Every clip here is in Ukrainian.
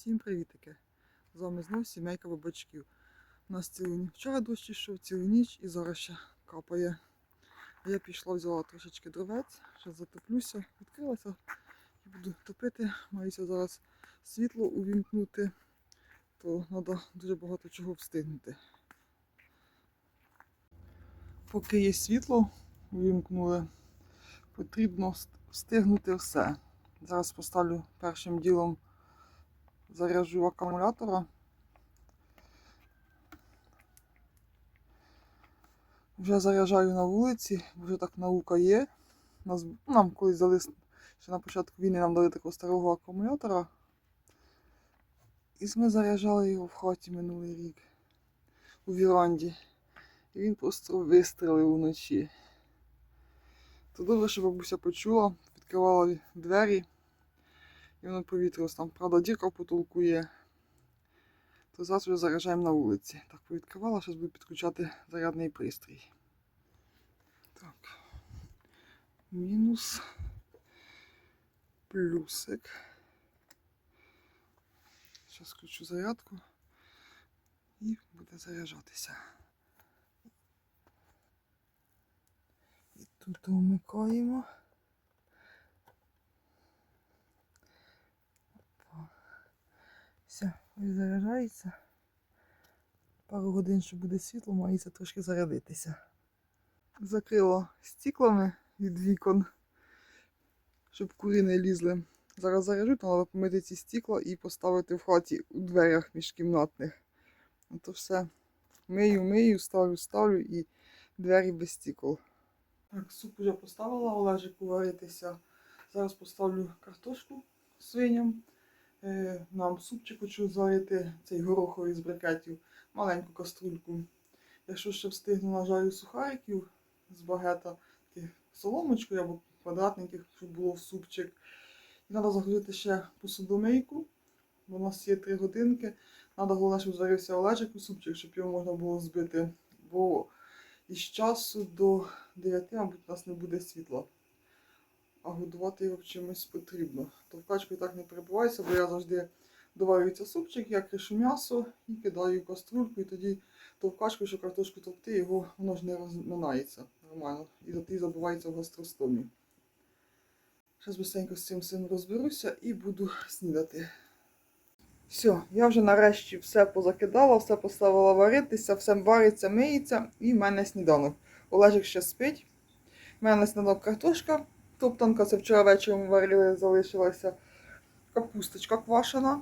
Всім привітики! З вами знову сімейка бабачків. У нас цілу ніч. Вчора дощ йшов, цілу ніч і зараз ще капає. Я пішла, взяла трошечки дровець, ще затоплюся, відкрилася і буду топити. Маюся зараз світло увімкнути, то треба дуже багато чого встигнути. Поки є світло, увімкнули, потрібно встигнути все. Зараз поставлю першим ділом заряджу акумулятора. Вже заряджаю на вулиці, вже так наука є. Нас, нам колись дали ще на початку війни нам дали такого старого акумулятора. І ми заряджали його в хаті минулий рік у віранді. І він просто вистрелив уночі. То добре, що бабуся почула, відкривала двері. І воно повітрилось там, правда, дірка потолку є. То зараз вже заряджаємо на вулиці. Так, повідкривала, зараз буду підключати зарядний пристрій. Так. Мінус. Плюсик. Зараз включу зарядку. І буде заряджатися. І тут вмикаємо. Все, ось заряджається. Пару годин, що буде світло, мається трошки зарядитися. Закрила стіклами від вікон, щоб кури не лізли. Зараз заряджу, то треба помити ці стікла і поставити в хаті у дверях міжкімнатних. А то все. Мию, мию, ставлю, ставлю і двері без стікол. Так, суп вже поставила Олежику варитися. Зараз поставлю картошку свиням. Е, Нам супчик хочу зварити, цей гороховий з брикетів, маленьку каструльку. Якщо ще встигну, нажарю сухариків з багета, таких соломочкою або квадратненьких, щоб було в супчик. І треба загрузити ще посудомийку, бо у нас є три годинки. Треба головне, щоб зварився Олежик у супчик, щоб його можна було збити. Бо із часу до 9, мабуть, у нас не буде світла а годувати його чимось потрібно. Товкачкою так не перебувайся, бо я завжди доварюється супчик, я кришу м'ясо і кидаю в каструльку, і тоді товкачкою, що картошку товкти, його воно ж не розминається нормально. І тоді забувається в гастростомі. Зараз быстренько з цим всім розберуся і буду снідати. Все, я вже нарешті все позакидала, все поставила варитися, все вариться, миється, і в мене сніданок. Олежик ще спить. У мене сніданок картошка. Топтанка це вчора вечором варили, залишилася капусточка квашена.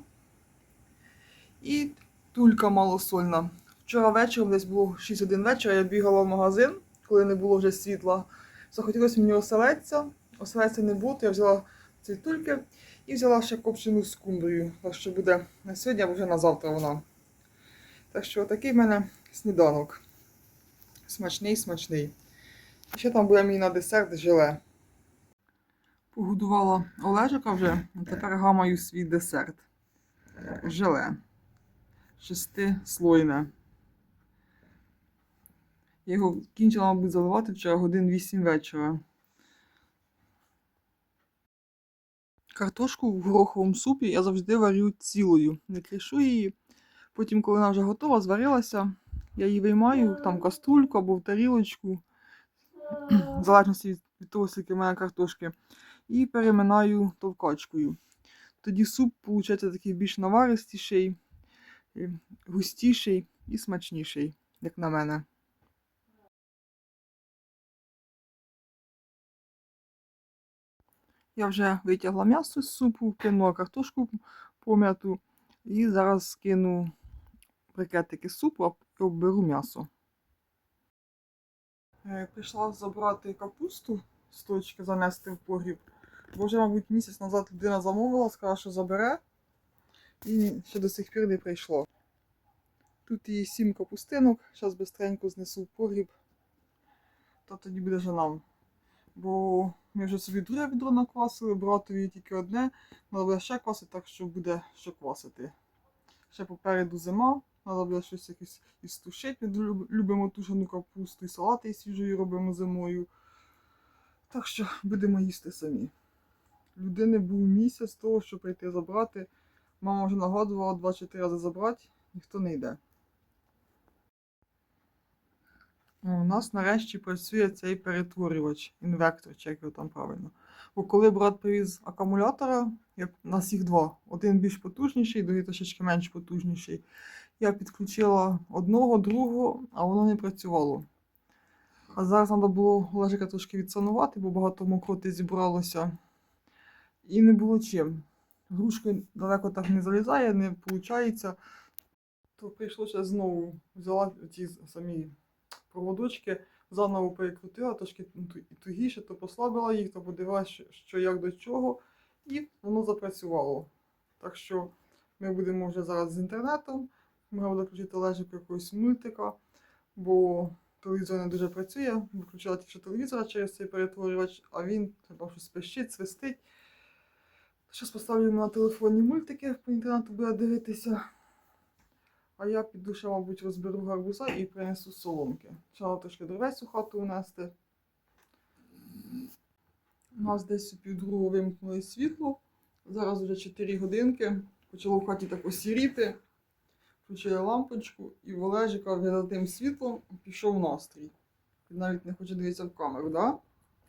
І тулька малосольна. Вчора вечором десь було 6 годин вечора, я бігала в магазин, коли не було вже світла. Захотілося мені оселедця. Оселедця не було, то я взяла ці тульки і взяла ще копчену скумбрію. Так що буде на сьогодні або вже на завтра вона. Так що такий в мене сніданок. Смачний, смачний. Ще там буде мій на десерт желе. Погодувала Олежика вже, а тепер гамаю свій десерт. Желе. Шестислойне. Я його кінчила, мабуть, заливати вчора годин 8 вечора. Картошку в гороховому супі я завжди варю цілою. Не кришу її. Потім, коли вона вже готова, зварилася, я її виймаю там каструльку або в тарілочку, в залежності від того, скільки в мене картошки і переминаю товкачкою. Тоді суп виходить такий більш наваристіший, е, густіший і смачніший, як на мене. Я вже витягла м'ясо з супу, кинула картошку пом'яту і зараз кину брикетики супу і обберу м'ясо. Е, Прийшла забрати капусту з точки занести в погріб. Вже, мабуть, місяць назад людина замовила, сказала, що забере. І ще до сих пір не прийшло. Тут є сім капустинок, зараз бистренько знесу погріб. Та тоді буде вже нам. Бо ми вже собі друге відро наквасили, братові тільки одне, треба буде ще квасити, так що буде що квасити. Ще попереду зима, треба буде щось якось із тушити. Ми любимо тушену капусту, і салати із свіжої робимо зимою. Так що будемо їсти самі. Людини був місяць того, щоб прийти забрати, Мама вже нагадувала 24 рази забрати, ніхто не йде. У нас нарешті працює цей перетворювач, інвектор, чи як його там правильно. Бо коли брат привіз акумулятора, як у нас їх два. Один більш потужніший, другий трошечки менш потужніший. Я підключила одного, другого, а воно не працювало. А зараз треба було Олежика трошки відсанувати, бо багато мокроти зібралося. І не було чим. Грушки далеко так не залізає, не виходить. То прийшлося знову взяла ті самі проводочки, заново перекрутила, трошки тугіше, то послабила їх, то подивилася, що- як до чого, і воно запрацювало. Так що ми будемо вже зараз з інтернетом. Ми буде включити лежик якогось мультика, бо телевізор не дуже працює. Виключила тільки телевізора через цей перетворювач, а він там щось пищить, свистить. Зараз поставлю на телефоні мультики, по інтернету буде дивитися. А я піду ще, мабуть, розберу гарбуза і принесу соломки. Треба трошки дровець у хату унести. У нас десь у півдругого вимкнули світло. Зараз вже 4 годинки. Почало в хаті так осіріти. Включили лампочку і в Олежика тим світлом пішов настрій. Він навіть не хоче дивитися в камеру, да?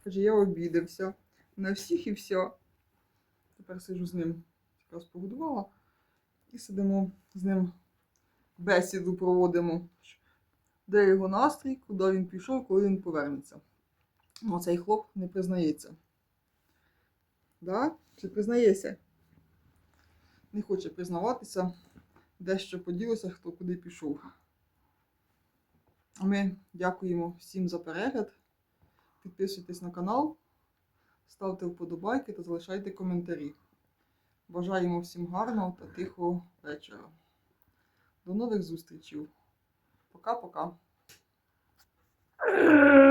Каже, я обідався. На всіх і все. Тепер сиджу з ним. Якраз погодувала. І сидимо з ним бесіду проводимо. Де його настрій, куди він пішов, коли він повернеться. Ну, цей хлоп не признається. Да? Чи признається? Не хоче признаватися, де що поділося, хто куди пішов. Ми дякуємо всім за перегляд. Підписуйтесь на канал, ставте вподобайки та залишайте коментарі. Бажаємо всім гарного та тихого вечора. До нових зустрічей. Пока-пока.